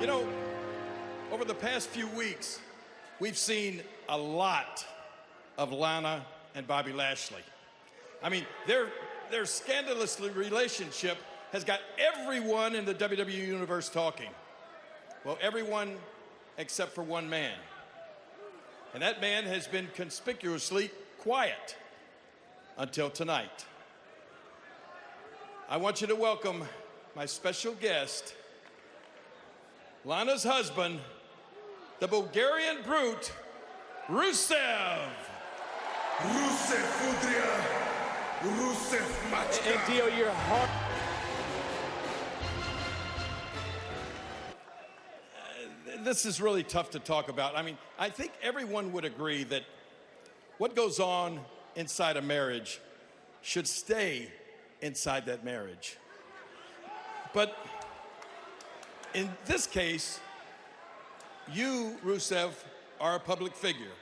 You know, over the past few weeks, we've seen a lot of Lana and Bobby Lashley. I mean, their, their scandalous relationship has got everyone in the WWE universe talking. Well, everyone except for one man. And that man has been conspicuously quiet until tonight. I want you to welcome my special guest, Lana's husband, the Bulgarian brute, Rusev. Rusev Fudria, Rusev Machka. And Dio, your heart. Uh, this is really tough to talk about. I mean, I think everyone would agree that what goes on inside a marriage should stay inside that marriage. But in this case, you, Rusev, are a public figure.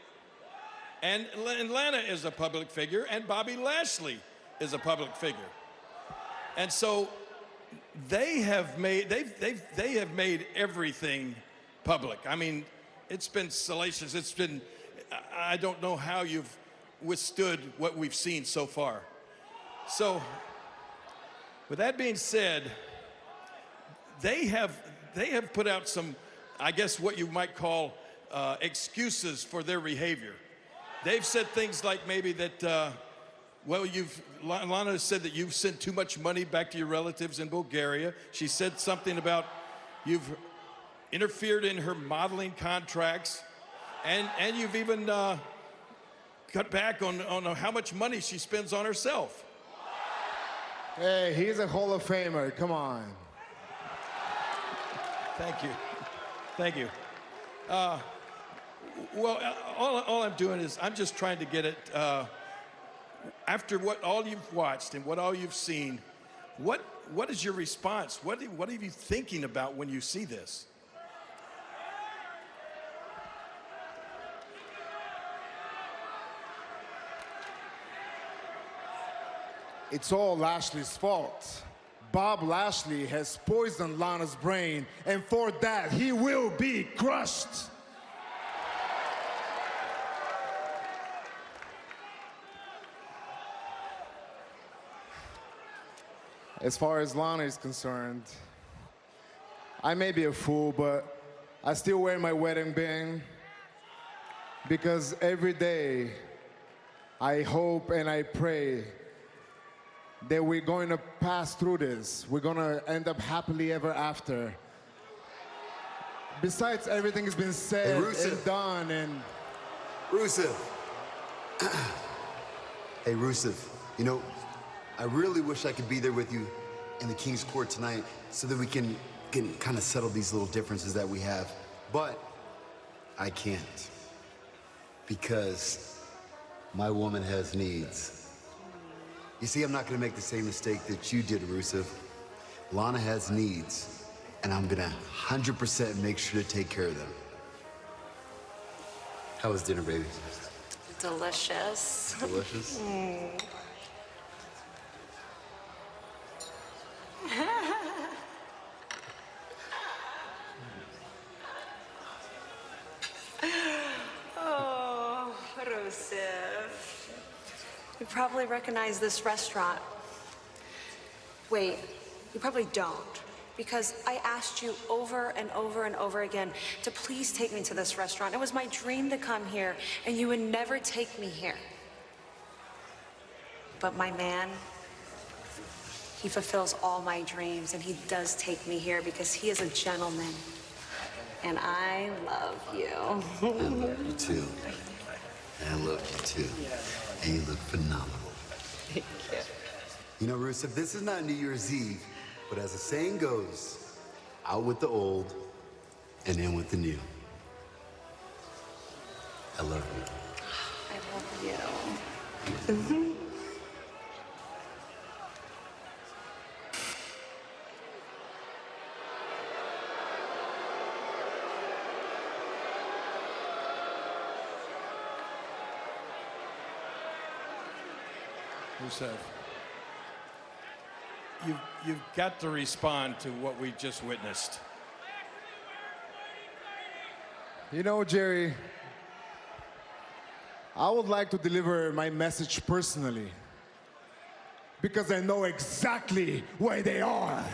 And Lana is a public figure, and Bobby Lashley is a public figure. And so they have made they've, they've, they have made everything public. I mean, it's been salacious. It's been I don't know how you've withstood what we've seen so far. So with that being said, they have they have put out some, I guess, what you might call uh, excuses for their behavior. They've said things like maybe that, uh, well, you've Lana said that you've sent too much money back to your relatives in Bulgaria. She said something about you've interfered in her modeling contracts, and and you've even uh, cut back on on how much money she spends on herself. Hey, he's a Hall of Famer. Come on. Thank you. Thank you. Uh, well, uh, all, all I'm doing is I'm just trying to get it. Uh, after what all you've watched and what all you've seen, what what is your response? What what are you thinking about when you see this? It's all Lashley's fault. Bob Lashley has poisoned Lana's brain, and for that, he will be crushed. As far as Lana is concerned, I may be a fool, but I still wear my wedding band because every day I hope and I pray that we're going to pass through this. We're going to end up happily ever after. Besides, everything has been said Rusev. and done, and Rusev. hey, Rusev, you know, I really wish I could be there with you in the King's Court tonight so that we can, can kind of settle these little differences that we have. But I can't because my woman has needs. You see, I'm not gonna make the same mistake that you did, Rusev. Lana has needs, and I'm gonna 100% make sure to take care of them. How was dinner, baby? Delicious. Delicious? Oh, Rusev. You probably recognize this restaurant. Wait, you probably don't. Because I asked you over and over and over again to please take me to this restaurant. It was my dream to come here, and you would never take me here. But my man, he fulfills all my dreams, and he does take me here because he is a gentleman. And I love you. I love you too. I love you too. You look phenomenal. Thank you. You know, Rusev, this is not New Year's Eve, but as the saying goes, out with the old and in with the new. I love you. I love you. Rusev, you've, you've got to respond to what we just witnessed. You know, Jerry, I would like to deliver my message personally because I know exactly where they are.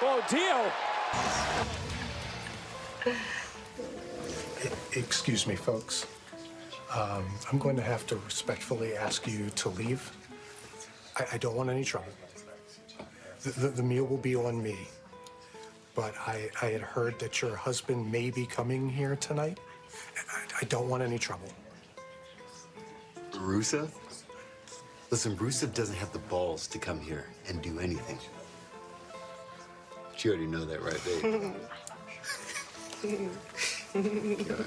Whoa, Dio! Excuse me, folks. Um, I'm going to have to respectfully ask you to leave. I, I don't want any trouble. The, the, the meal will be on me. But I, I had heard that your husband may be coming here tonight. I, I don't want any trouble. Rusev? Listen, Rusev doesn't have the balls to come here and do anything. You already know that, right, babe? Good.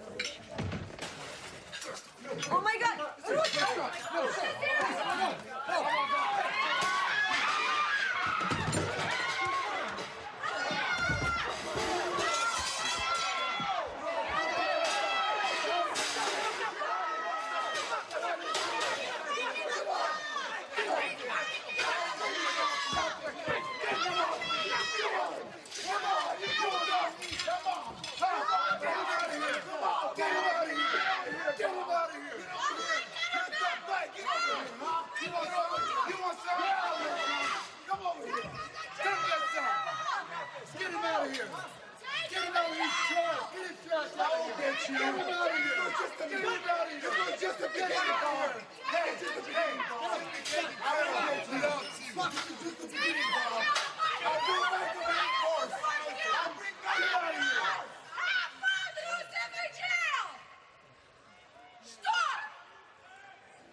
I'll get you. Get me out of here. You're just a Get me out of here. You're just a big bar. Hey, just a big bar. I don't get you. Fuck, you're just a big bar. I'll go back to that bar.